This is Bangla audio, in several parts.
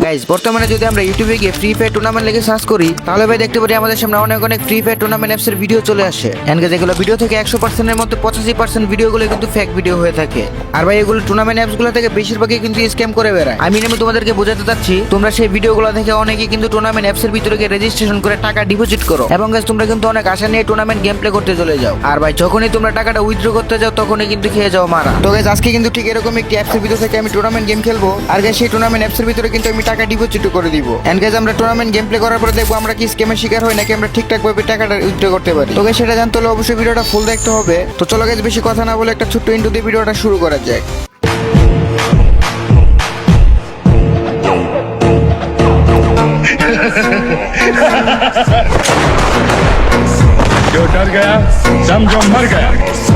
গাইজ বর্তমানে যদি আমরা ইউটিউবে গিয়ে ফ্রি ফায়ার টুর্নামেন্ট লেগে সার্চ করি তাহলে ভাই দেখতে পারি আমাদের সামনে অনেক অনেক ফ্রি ফায়ার টুর্নামেন্ট অ্যাপসের ভিডিও চলে আসে। এনকে যেগুলো ভিডিও থেকে একশো পার্সেন্টের মধ্যে পঁচাশি পার্সেন্ট ভিডিওগুলো কিন্তু ফেক ভিডিও হয়ে থাকে। আর ভাই এগুলো টুর্নামেন্ট অ্যাপসগুলো থেকে বেশিরভাগই কিন্তু স্ক্যাম করে বেড়ায়। আমি আমি তোমাদেরকে বোঝাতে চাচ্ছি তোমরা সেই ভিডিওগুলো থেকে অনেকেই কিন্তু টুর্নামেন্ট অ্যাপসের ভিতরে গিয়ে রেজিস্ট্রেশন করে টাকা ডিপোজিট করো। এবং guys, তোমরা কিন্তু অনেক আশা নিয়ে টুর্নামেন্ট গেম প্লে করতে চলে যাও। আর ভাই যখনই তোমরা টাকাটা উইথড্র করতে যাও তখনই কিন্তু খেয়ে যাও মারা। তো guys, আজকে কিন্তু ঠিক এরকম একটি অ্যাপসের ভিতর থেকে আমি টুর্নামেন্ট গেম খেলব। আর guys, সেই টুর্নামেন্ট অ্যাপসের ভিতরে কিন্তু আমি টাকা ডিপোজিট করে দিব এন্ড গাইজ আমরা টুর্নামেন্ট গেম প্লে করার পরে দেখবো আমরা কি স্ক্যামের শিকার হই নাকি আমরা ঠিকঠাক ভাবে টাকাটা উইথড্র করতে পারি তো guys, সেটা জানতে হলে অবশ্যই ভিডিওটা ফুল দেখতে হবে তো চলো গাইজ বেশি কথা না বলে একটা ছোট্ট ইন্টু দিয়ে ভিডিওটা শুরু করা যায় जो डर गया समझो मर गया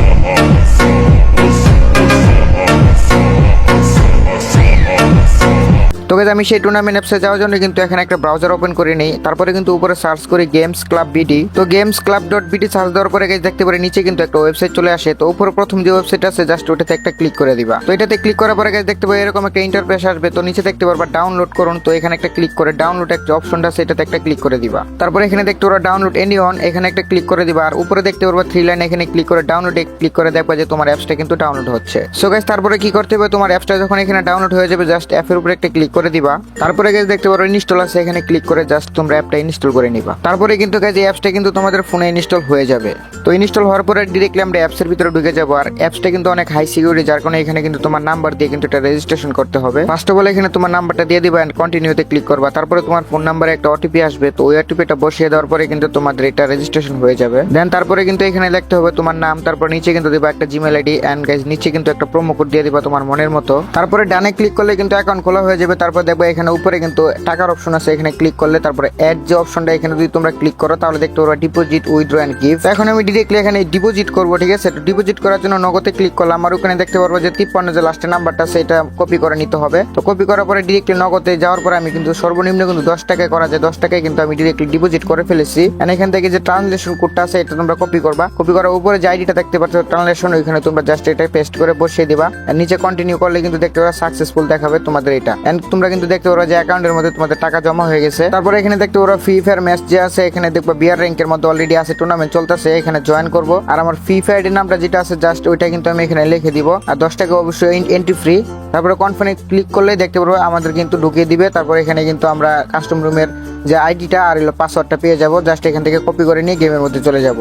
তো guys, আমি সেই টুর্নামেন্ট অ্যাপসে যাওয়ার জন্য কিন্তু এখানে একটা ব্রাউজার ওপেন করে নিই। তারপরে কিন্তু উপরে সার্চ করি গেমস ক্লাব বিডি তো games club dot BD search দেওয়ার পরে গেছে দেখতে পারি নিচে কিন্তু একটা ওয়েবসাইট চলে আসে। তো উপরে প্রথম যে ওয়েবসাইট আছে জাস্ট ওটাতে একটা ক্লিক করে দিবা। তো এটাতে ক্লিক করার পরে গেছে দেখতে পাই এরকম একটা ইন্টারফেস আসবে। তো নিচে দেখতে পারবা ডাউনলোড করুন। তো এখানে একটা ক্লিক করে ডাউনলোড একটা অপশনটা এটাতে একটা ক্লিক করে দিবা। তারপরে এখানে দেখতে পারবা ডাউনলোড এনি অন এখানে একটা ক্লিক করে দিবা। আর উপরে দেখতে পারবা থ্রি লাইন এখানে ক্লিক করে ডাউনলোডে ক্লিক করে দেখবা যে তোমার অ্যাপসটা কিন্তু ডাউনলোড হচ্ছে। সো গাইস তারপরে কি করতে হবে? তোমার অ্যাপসটা যখন এখানে ডাউনলোড হয়ে যাবে জাস্ট অ্যাপের উপরে একটা ক্লিক করে দিবা। তারপরে গাইস দেখতে পারো ইনস্টল আছে, এখানে ক্লিক করে জাস্ট তোমরা অ্যাপটা ইনস্টল করে নিবা। তারপরে কিন্তু এই অ্যাপসটা কিন্তু তোমাদের ফোনে ইনস্টল হয়ে যাবে। তো ইনস্টল হওয়ার পরে ডিরেক্টলি আমরা অ্যাপসের ভিতরে ঢুকে যাব। আর অ্যাপসটা কিন্তু অনেক হাই সিকিউরিটি যার কারণে এখানে কিন্তু তোমার নাম্বার দিয়ে কিন্তু এটা রেজিস্ট্রেশন করতে হবে। ফার্স্ট অফ অল এখানে তোমার নাম্বারটা দিয়ে দিবা এন্ড কন্টিনিউতে ক্লিক করবা। তারপরে তোমার ফোন নাম্বারে একটা ওটিপি আসবে। তো ওই ওটিপিটা বসিয়ে দেওয়ার পরে কিন্তু তোমাদের এটা রেজিস্ট্রেশন হয়ে যাবে। দেন তারপরে কিন্তু এখানে লিখতে হবে তোমার নাম, তারপর নিচে কিন্তু দিবা একটা জিমেল আইডি অ্যান্ড গাইজ নিচে কিন্তু একটা প্রোমো কোড দিয়ে দিবা তোমার মনের মতো। তারপরে ডানে ক্লিক করলে কিন্তু অ্যাকাউন্ট খোলা হয়ে যাবে। তারপর দেখবে এখানে উপরে কিন্তু টাকার অপশন আছে, এখানে ক্লিক করলে তারপরে অ্যাড যে অপশনটা এখানে যদি তোমরা ক্লিক করো, তাহলে দেখতে পারবা ডিপোজিট উইথড্র এন্ড গিফট এখন আমি ডিরেক্টলি এখানে ডিপোজিট করব, ঠিক আছে? তো ডিপোজিট করার জন্য নগদে ক্লিক করলাম, আর ওখানে দেখতে পারব যে তিপ্পান্ন যে লাস্টের নাম্বারটা সেটা কপি করে নিতে হবে। তো কপি করার পরে ডিরেক্টলি নগদে যাওয়ার পরে আমি কিন্তু সর্বনিম্ন কিন্তু দশ টাকায় করা যায়, দশ টাকায় কিন্তু আমি ডিরেক্টলি ডিপোজিট করে ফেলেছি। এখান থেকে যে ট্রানজেকশন কোডটা আছে, এটা তোমরা কপি করবা। কপি করার উপরে যে আইডিটা দেখতে পাচ্ছ ট্রানজেকশন ওইখানে তোমরা জাস্ট এটা পেস্ট করে বসিয়ে দিবা। নিচে কন্টিনিউ করলে কিন্তু দেখতে পারবা সাকসেসফুল দেখাবে তোমাদের এটা। এন্ড তোমরা কিন্তু দেখতে পারবা যে অ্যাকাউন্টের মধ্যে তোমাদের টাকা জমা হয়ে গেছে। তারপরে এখানে দেখতে পারবা ফ্রি ফায়ার ম্যাচ যে আছে, এখানে দেখব বিয়ার র্যাঙ্কের মধ্যে অলরেডি আছে টুর্নামেন্ট চলতেছে, এখানে জয়েন করব। আর আমার ফ্রি ফায়ারের নামটা যেটা আছে জাস্ট ওইটা কিন্তু আমি এখানে লিখে দিব। আর দশ টাকা অবশ্যই এন্ট্রি ফ্রি তারপরে কনফার্মে ক্লিক করলে দেখতে পারব আমাদের কিন্তু ঢুকিয়ে দিবে। তারপরে এখানে কিন্তু আমরা কাস্টম রুমের যে আইডিটা আর পাসওয়ার্ডটা পেয়ে যাব। জাস্ট এখান থেকে কপি করে নিয়ে গেমের মধ্যে চলে যাব।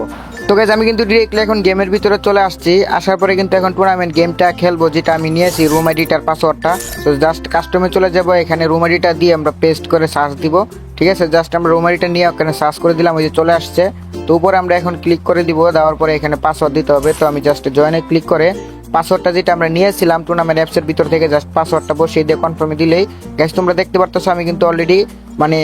তো গাইজ আমি কিন্তু ডিরেক্টলি এখন গেমের ভিতরে চলে আসছি। আসার পরে কিন্তু এখন টুর্নামেন্ট গেমটা খেলব, যেটা আমি নিয়েছি রুম আইডিটার পাসওয়ার্ডটা তো জাস্ট কাস্টমে চলে যাব, এখানে রুম আইডিটা দিয়ে আমরা পেস্ট করে সার্চ দিব। ঠিক আছে জাস্ট আমরা রুম আইডিটা নিয়ে ওখানে সার্চ করে দিলাম, ওই যে চলে আসছে। তো উপরে আমরা এখন ক্লিক করে দিব, দেওয়ার পরে এখানে পাসওয়ার্ড দিতে হবে। তো আমি জাস্ট জয়েনে ক্লিক করে পাসওয়ার্ডটা যেটা আমরা নিয়েছিলাম টুর্নামেন্ট অ্যাপসের ভিতর থেকে জাস্ট পাসওয়ার্ডটা বসিয়ে দিয়ে কনফার্মে দিলেই। গ্যাস তোমরা দেখতে পারতেছো আমি কিন্তু অলরেডি মানে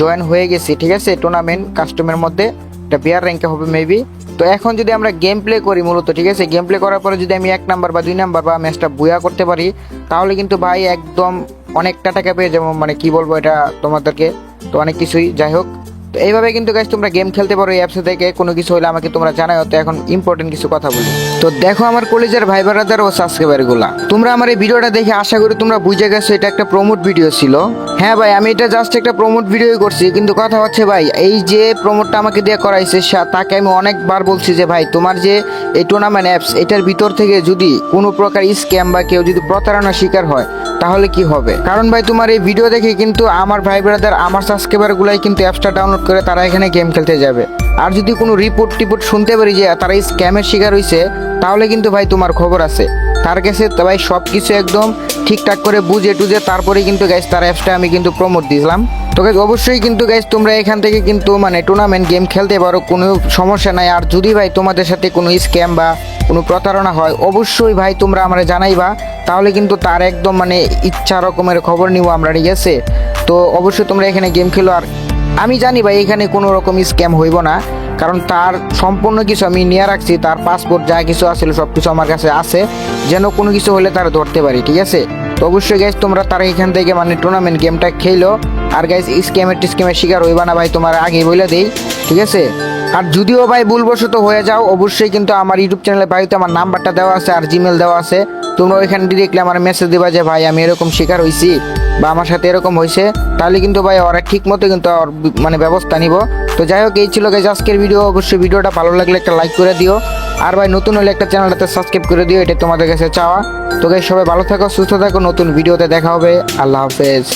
জয়েন হয়ে গেছি, ঠিক আছে টুর্নামেন্ট কাস্টমের মধ্যে। এটা বেয়ার র্যাঙ্কে হবে মেবি তো এখন যদি আমরা গেম প্লে করি মূলত, ঠিক আছে? গেম প্লে করার পরে যদি আমি এক নাম্বার বা দুই নাম্বার বা ম্যাচটা বুয়া করতে পারি, তাহলে কিন্তু ভাই একদম অনেকটা টাকা পেয়ে যাব। মানে কি বলব এটা তোমাদেরকে? তো অনেক কিছুই। যাই হোক তো এইভাবে কিন্তু গাইজ তোমরা গেম খেলতে পারো এই অ্যাপস থেকে কোনো কিছু হলে আমাকে তোমরা জানাও তো এখন ইম্পর্টেন্ট কিছু কথা বলি। তো দেখো আমার কলেজের ভাই ব্রাদার ও সাবস্ক্রাইবারগুলা। তোমরা আমার এই ভিডিওটা দেখে আশা করি তোমরা বুঝে গেছো, এটা একটা প্রমোট ভিডিও ছিল। হ্যাঁ ভাই, আমি এটা জাস্ট একটা প্রমোট ভিডিও করছি, কিন্তু কথা হচ্ছে ভাই, এই যে প্রমোটটা আমাকে দিয়ে করাইছে তাকে আমি অনেকবার বলছি যে ভাই, তোমার যে এই টুর্নামেন্ট অ্যাপস এটার ভিতর থেকে যদি কোনো প্রকার স্ক্যাম বা কেউ যদি প্রতারণার শিকার হয় তাহলে কি হবে? কারণ ভাই তোমার এই ভিডিও দেখে কিন্তু আমার ভাই ব্রাদার আমার সাবস্ক্রাইবার গুলাই কিন্তু অ্যাপসটা ডাউনলোড করে তারা এখানে গেম খেলতে যাবে। আর যদি কোনো রিপোর্ট টিপোর্ট শুনতে পারি যে তারা স্ক্যামের শিকার হয়েছে তাহলে কিন্তু ভাই তোমার খবর আছে। তার কাছে ভাই সব কিছু একদম ঠিকঠাক করে বুঝে টুঝে তারপরে কিন্তু গাইস তার অ্যাপসটা আমি কিন্তু প্রমোট দিলাম তো guys, অবশ্যই কিন্তু গাইস তোমরা এখান থেকে কিন্তু মানে টুর্নামেন্ট গেম খেলতে পারো কোনো সমস্যা নাই। আর যদি ভাই তোমাদের সাথে কোনো স্ক্যাম বা কোনো প্রতারণা হয়, অবশ্যই ভাই তোমরা আমরা জানাইবা। তাহলে কিন্তু তার একদম মানে ইচ্ছা রকমের খবর নিব আমরা, ঠিক আছে? তো অবশ্যই তোমরা এখানে গেম খেলো। আর আমি জানি ভাই, এখানে কোনো রকম স্ক্যাম হইব না। কারণ তার সম্পূর্ণ কিছু আমি নিয়ে রাখছি, তার পাসপোর্ট যা কিছু আছিল, সব কিছু আমার কাছে আছে। যেন কোনো কিছু হলে তারা ধরতে পারি, ঠিক আছে? তো অবশ্যই গাইজ তোমরা তারা এখান থেকে মানে টুর্নামেন্ট গেমটা খেলো। আর গাইজ স্ক্যামের টিস্ক্যামের শিকার হইবা না ভাই, তোমার আগে বলে দেই, ঠিক আছে? আর যদিও ভাই ভুলবশত হয়ে যাও, অবশ্যই কিন্তু আমার ইউটিউব চ্যানেলে বাড়িতে আমার নাম্বারটা দেওয়া আছে আর জিমেল দেওয়া আছে। তোমরা ওইখানে ডিরেক্টলি আমার মেসেজ দিবা যে, ভাই, আমি এরকম শিকার হয়েছি বা আমার সাথে এরকম হয়েছে তাহলে কিন্তু ভাই ওরা ঠিক মতো কিন্তু মানে ব্যবস্থা নিব। তো যাই হোক, এই ছিল গাইজ আজকের ভিডিও অবশ্যই ভিডিওটা ভালো লাগলে একটা লাইক করে দিও। আর ভাই, নতুন হলে একটা চ্যানেলটাতে সাবস্ক্রাইব করে দিও, এটা তোমাদের কাছে চাওয়া। তো গাইজ সবাই ভালো থাকো, সুস্থ থাকো, নতুন ভিডিওতে দেখা হবে। আল্লাহ হাফেজ।